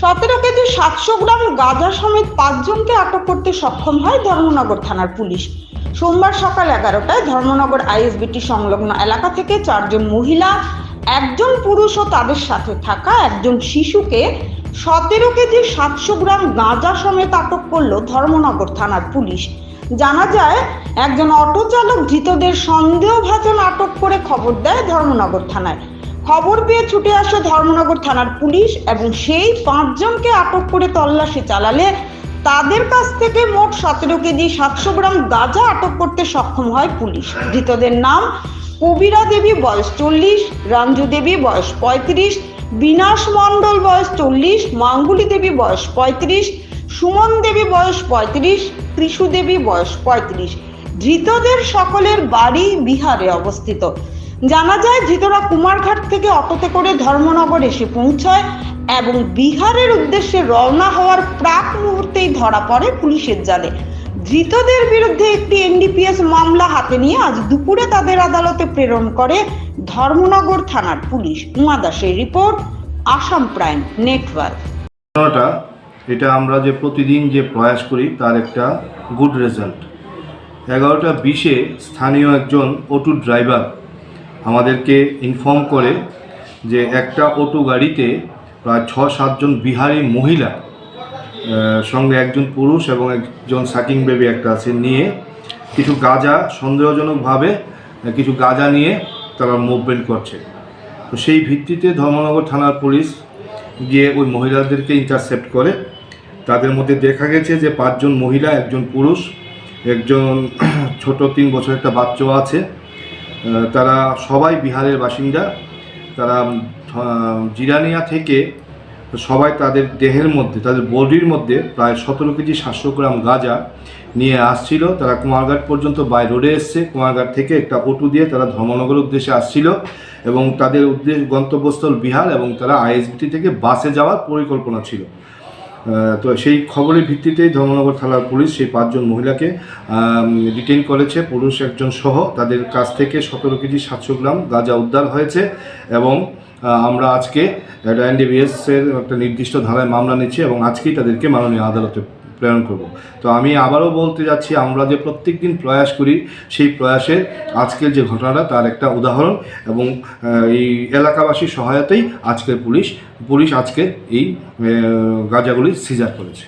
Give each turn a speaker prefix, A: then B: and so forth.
A: সতেরো কেজি সাতশো গ্রাম গাঁজা সমেত পাঁচজনকে আটক করতে সক্ষম হয় ধর্মনগর থানার পুলিশ। সোমবার সকাল এগারোটায় ধর্মনগর আইএসবিটি সংলগ্ন এলাকা থেকে চারজন মহিলা, একজন পুরুষ ও তাদের সাথে থাকা একজন শিশুকে সতেরো কেজি সাতশো গ্রাম গাঁজা সমেত আটক করল ধর্মনগর থানার পুলিশ। জানা যায়, একজন অটো চালক ধৃতদের সন্দেহভাজন আটক করে খবর দেয় ধর্মনগর থানায়। খবর পেয়ে ছুটে আসে ধর্মনগর থানার পুলিশ এবং সেই পাঁচজনকে আটক করে তল্লাশি চালালে তাদের কাছ থেকে মোট সতেরো কেজি সাতশো গ্রাম গাঁজা আটক করতে সক্ষম হয় পুলিশ। ধৃতদের নাম কবিরা দেবী, বয়স চল্লিশ, রাঞ্জু দেবী, বয়স পঁয়ত্রিশ, বিনাশ মণ্ডল, বয়স চল্লিশ, মাঙ্গুলি দেবী, বয়স পঁয়ত্রিশ, সুমন দেবী, বয়স পঁয়ত্রিশ, ত্রিশু দেবী, বয়স পঁয়ত্রিশ। ধৃতদের সকলের বাড়ি বিহারে অবস্থিত। জানা যায় ধৃতরা কুমারঘাট থেকে অটোতে করে ধর্মনগর এসে পৌঁছায় এবং বিহারের উদ্দেশ্যে রওনা হওয়ার প্রাক মুহূর্তেই ধরা পড়ে পুলিশের জালে। ধৃতদের বিরুদ্ধে একটি এনডিপিএস মামলা হাতে নিয়ে আজ দুপুরে তাদের আদালতে প্রেরণ করে ধর্মনগর থানার পুলিশ। উমা দাসের রিপোর্ট, আসাম প্রাইম নেটওয়ার্ক।
B: এটা আমরা যে প্রতিদিন যে প্রয়াস করি, তার একটা গুড রেজাল্ট এগারোটা বিশে স্থানীয় একজন অটো ড্রাইভার আমাদেরকে ইনফর্ম করে যে একটা অটো গাড়িতে প্রায় ছ সাতজন বিহারি মহিলা সঙ্গে একজন পুরুষ এবং একজন সাকিং বেবি একটা আছে নিয়ে কিছু গাঁজা সন্দেহজনকভাবে কিছু গাঁজা নিয়ে তারা মুভমেন্ট করছে। তো সেই ভিত্তিতে ধর্মনগর থানার পুলিশ গিয়ে ওই মহিলাদেরকে ইন্টারসেপ্ট করে। তাদের মধ্যে দেখা গেছে যে পাঁচজন মহিলা, একজন পুরুষ, একজন ছোট তিন বছর একটা বাচ্চাও আছে। তারা সবাই বিহারের বাসিন্দা। তারা জিরানিয়া থেকে সবাই তাদের দেহের মধ্যে, তাদের বডির মধ্যে প্রায় সতেরো কেজি সাতশো গ্রাম গাঁজা নিয়ে আসছিল। তারা কুমারঘাট পর্যন্ত বাই রোডে এসছে। কুমারঘাট থেকে একটা অটো দিয়ে তারা ধর্মনগর উদ্দেশ্যে আসছিল এবং তাদের উদ্দেশ্য গন্তব্যস্থল বিহার এবং তারা আইএসবিটি থেকে বাসে যাওয়ার পরিকল্পনা ছিল। তো সেই খবরের ভিত্তিতেই ধর্মনগর থানার পুলিশ সেই পাঁচজন মহিলাকে ডিটেইন করেছে। পুরুষ একজন সহ তাদের কাছ থেকে সতেরো কেজি সাতশো গ্রাম গাঁজা উদ্ধার হয়েছে এবং আমরা আজকে এর একটা নির্দিষ্ট ধারায় মামলা নিচ্ছি এবং আজকেই তাদেরকে মাননীয় আদালতে প্রেরণ করব। তো আমি আবারও বলতে যাচ্ছি, আমরা যে প্রত্যেক দিন প্রয়াস করি, সেই প্রয়াসের আজকের যে ঘটনাটা তার একটা উদাহরণ এবং এই এলাকাবাসীর সহায়তেই আজকের পুলিশ পুলিশ আজকে এই গাজাগুলি সিজার করেছে।